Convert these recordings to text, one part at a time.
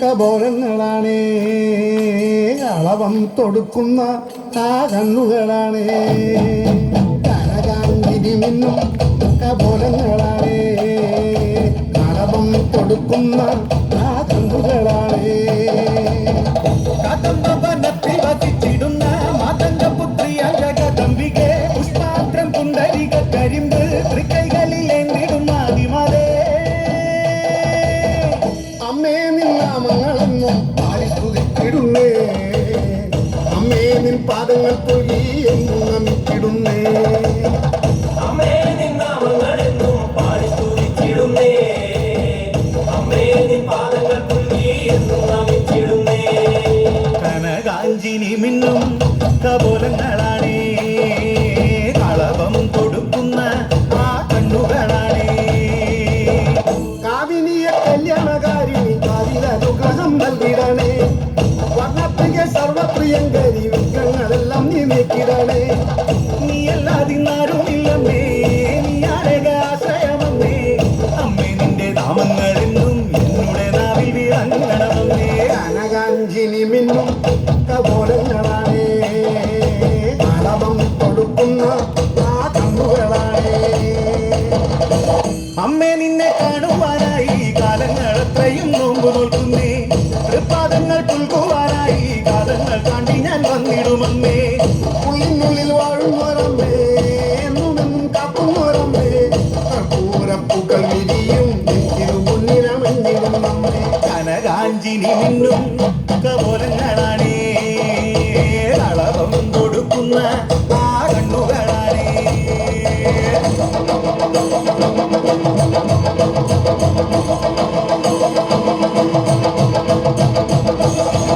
കബോലങ്ങളാണ് അളവം തൊടുക്കുന്ന ആ കണ്ണുകളാണ്. കരകാന്തിരിമിന്നും കബോലങ്ങളാണ് അളവം തൊടുക്കുന്ന ആ കണ്ണുകളാണ്. അമ്മേ നിന്നാമങ്ങളെന്നും പാലിസ്തുതിക്കിടുന്നേ അമ്മേ നിൻ പാദങ്ങൾ തൊഴി എന്നും നമിക്കിടുന്നേ അമ്മേ സ്തുതിച്ചിടുന്നേ. അമ്മേ നിൻ പാദങ്ങൾ പുൽകി എന്നും നമിച്ചിടുന്നേ. കനകാഞ്ചിനി മിന്നും കപോലങ്ങളാണേ സർവപ്രിയങ്കരി വിഗ്രഹങ്ങളെല്ലാം നീ നീക്കിടണേ നീ അല്ലാതിന്നാരുമില്ലമ്മേ നീ ആരക ആശ്രയമമ്മേ. അമ്മേ നിന്റെ നാമങ്ങളെന്നും എന്നുടെ നാവിൽ വിളങ്ങണമമ്മേ. കനകാഞ്ചിനി മിന്നും കപോലങ്ങളാണേ. അളവം കൊടുക്കുന്ന ഞാൻ വന്നിടുമമ്മേ ഉള്ളിനുള്ളിൽ വാഴുന്നവരമ്മേ എന്നുമെന്നും കാക്കുന്നവരമ്മേ കർപ്പൂരപ്പൂക്കൾ വിരിയും നെറ്റിനു മുന്നിലമഞ്ഞിടും നമ്മെ കനകാഞ്ചിനി മിന്നും കപോലങ്ങളാണേ. കളവം കൊടുക്കുന്ന ആ കണ്ണുകളാണേ.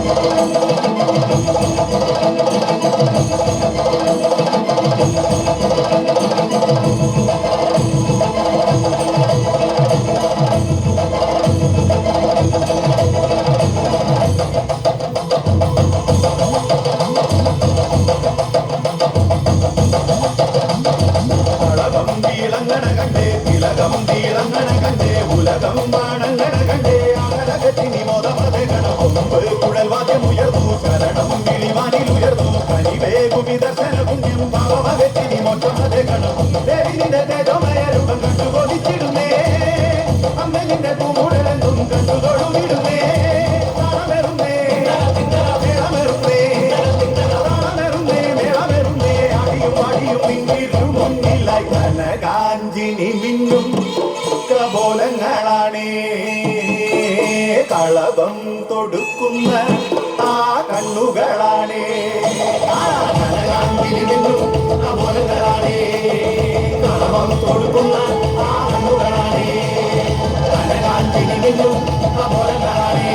കളകം മിന്നും കബോലങ്ങളാണേ കളവം തൊടുക്കുന്ന ആ കണ്ണുകളാണേ. കബോലങ്ങളാണേ കളവം തൊടുക്കുന്ന ആ കണ്ണുകളാണേ. കബോലങ്ങളാണേ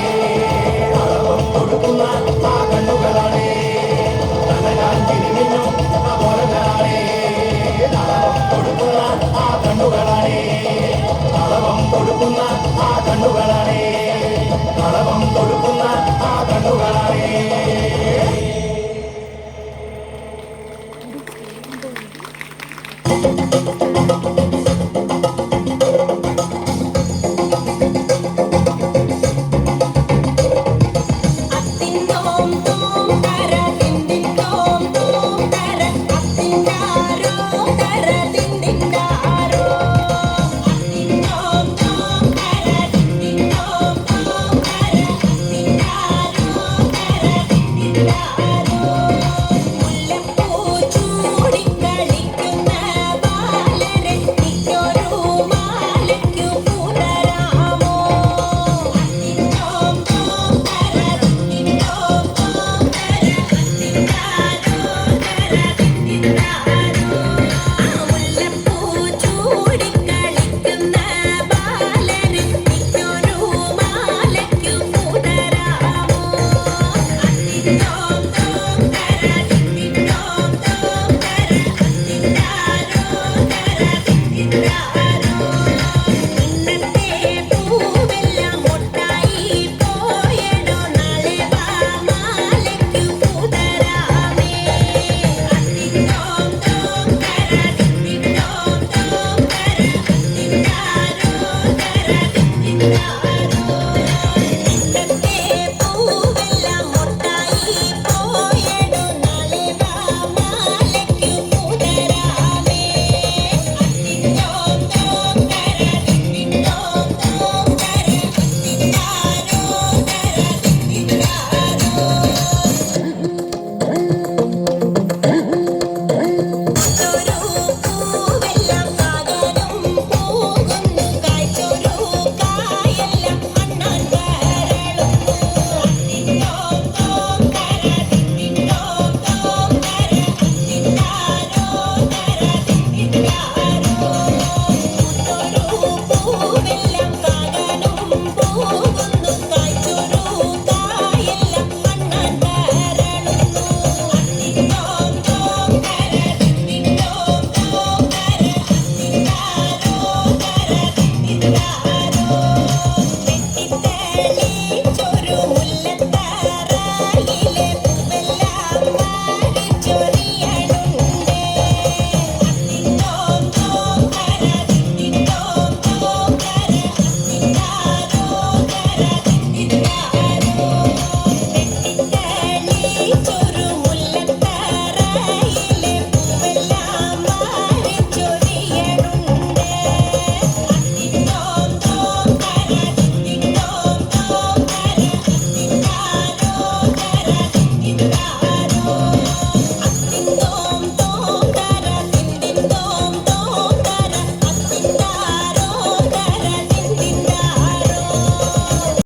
Yeah.